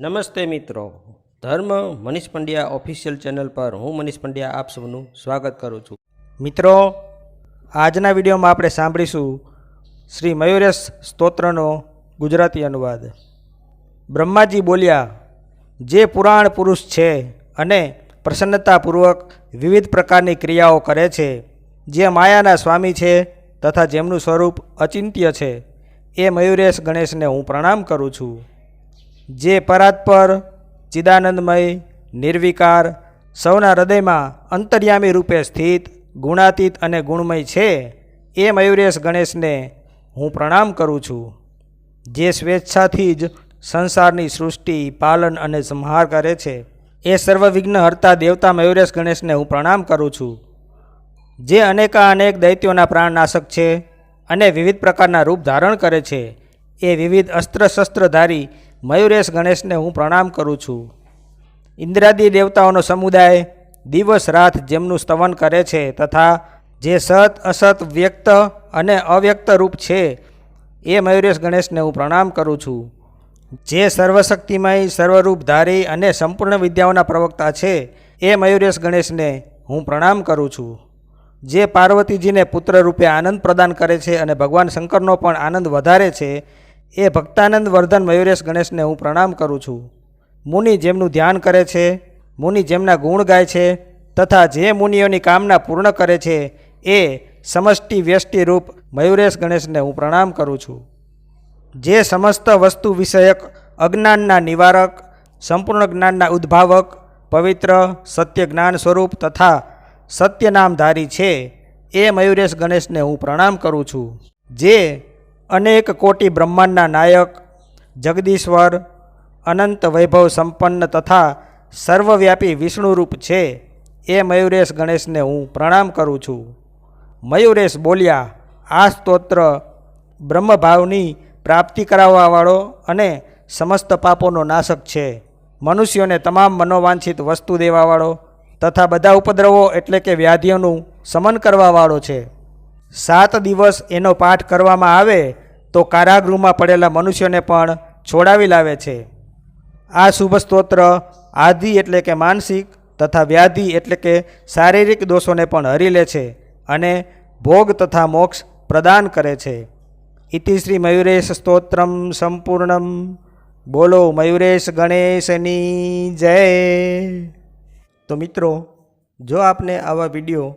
નમસ્તે મિત્રો. ધર્મ મનીષ પંડ્યા ઓફિશિયલ ચેનલ પર હું મનીષ પંડ્યા આપ સૌનું સ્વાગત કરું છું. મિત્રો, આજના વિડીયોમાં આપણે સાંભળીશું શ્રી મયુરેશ સ્તોત્રનો ગુજરાતી અનુવાદ. બ્રહ્માજી બોલ્યા, જે પુરાણ પુરુષ છે અને પ્રસન્નતાપૂર્વક વિવિધ પ્રકારની ક્રિયાઓ કરે છે, જે માયાના સ્વામી છે તથા જેમનું સ્વરૂપ અચિંત્ય છે, એ મયુરેશ ગણેશને હું પ્રણામ કરું છું. જે પરાત્પર ચિદાનંદમય, નિર્વિકાર, સૌના હૃદયમાં અંતર્યામી રૂપે સ્થિત, ગુણાતીત અને ગુણમય છે, એ મયુરેશ ગણેશને હું પ્રણામ કરું છું. જે સ્વેચ્છાથી જ સંસારની સૃષ્ટિ, પાલન અને સંહાર કરે છે, એ સર્વ વિઘ્ન હરતા દેવતા મયુરેશ ગણેશને હું પ્રણામ કરું છું. જે અનેકા અનેક દૈત્યોના પ્રાણનાશક છે અને વિવિધ પ્રકારના રૂપ ધારણ કરે છે, એ વિવિધ અસ્ત્ર શસ્ત્રધારી મયુરેશ ગણેશને હું પ્રણામ કરું છું. ઇન્દ્રાદી દેવતાઓનો સમુદાય દિવસ રાત જેમનું સ્તવન કરે છે તથા જે સત, અસત, વ્યક્ત અને અવ્યક્ત રૂપ છે, એ મયુરેશ ગણેશને હું પ્રણામ કરું છું. જે સર્વશક્તિમય સર્વરૂપધારી અને સંપૂર્ણ વિદ્યાઓના પ્રવક્તા છે, એ મયુરેશ ગણેશને હું પ્રણામ કરું છું. જે પાર્વતીજીને પુત્ર રૂપે આનંદ પ્રદાન કરે છે અને ભગવાન શંકરનો પણ આનંદ વધારે છે એ ભક્તાનંદ વર્ધન મયુરેશ ગણેશને હું પ્રણામ કરું છું. મુનિ જેમનું ધ્યાન કરે છે, મુનિ જેમના ગુણ ગાય છે, તથા જે મુનિઓની કામના પૂર્ણ કરે છે, એ સમષ્ટિ વ્યષ્ટિ રૂપ મયુરેશ ગણેશને હું પ્રણામ કરું છું. જે સમસ્ત વસ્તુ વિષયક, અજ્ઞાનના નિવારક, સંપૂર્ણ જ્ઞાનના ઉદ્ભાવક, પવિત્ર, સત્ય જ્ઞાન સ્વરૂપ તથા સત્ય નામધારી છે, એ મયુરેશ ગણેશને હું પ્રણામ કરું છું. જે અનેક કોટી બ્રહ્માંડના નાયક, જગદીશ્વર, અનંત વૈભવ સંપન્ન તથા સર્વવ્યાપી વિષ્ણુરૂપ છે. એ મયુરેશ ગણેશને હું પ્રણામ કરું છું. મયુરેશ બોલ્યા, આ સ્તોત્ર બ્રહ્મભાવની પ્રાપ્તિ કરાવવાવાળો અને સમસ્ત પાપોનો નાશક છે. મનુષ્યોને તમામ મનોવાંછિત વસ્તુ દેવાવાળો તથા બધા ઉપદ્રવો એટલે કે વ્યાધિઓનું શમન કરવાવાળો છે. સાત દિવસ એનો પાઠ કરવામાં આવે તો કારાગૃહમાં પડેલા મનુષ્યોને પણ છોડાવી લાવે છે. આ શુભ સ્તોત્ર આધિ એટલે કે માનસિક તથા વ્યાધિ એટલે કે શારીરિક દોષોને પણ હરી લે છે અને ભોગ તથા મોક્ષ પ્રદાન કરે છે. ઇતિ શ્રી મયુરેશ સ્તોત્રમ સંપૂર્ણમ. બોલો મયુરેશ ગણેશની જય. તો મિત્રો, જો આપને આવા વીડિયો